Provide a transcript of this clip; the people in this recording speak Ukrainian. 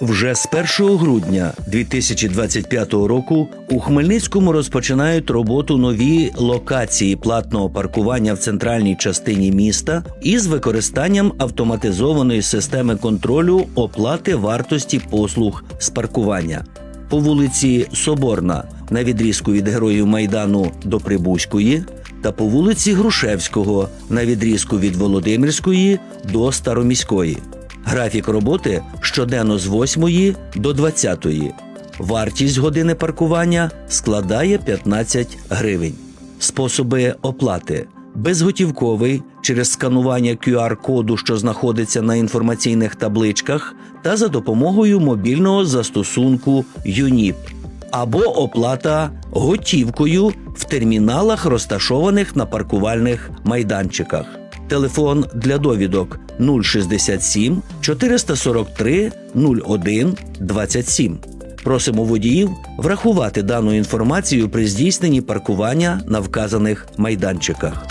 Вже з 1 грудня 2025 року у Хмельницькому розпочинають роботу нові локації платного паркування в центральній частині міста із використанням автоматизованої системи контролю оплати вартості послуг з паркування. По вулиці Соборна на відрізку від Героїв Майдану до Прибузької та по вулиці Грушевського на відрізку від Володимирської до Староміської. Графік роботи щоденно з 8 до 20. Вартість години паркування складає 15 гривень. Способи оплати безготівковий через сканування QR-коду, що знаходиться на інформаційних табличках, та за допомогою мобільного застосунку ЮНІП або оплата готівкою в терміналах, розташованих на паркувальних майданчиках. Телефон для довідок 067 443 01 27. Просимо водіїв врахувати дану інформацію при здійсненні паркування на вказаних майданчиках.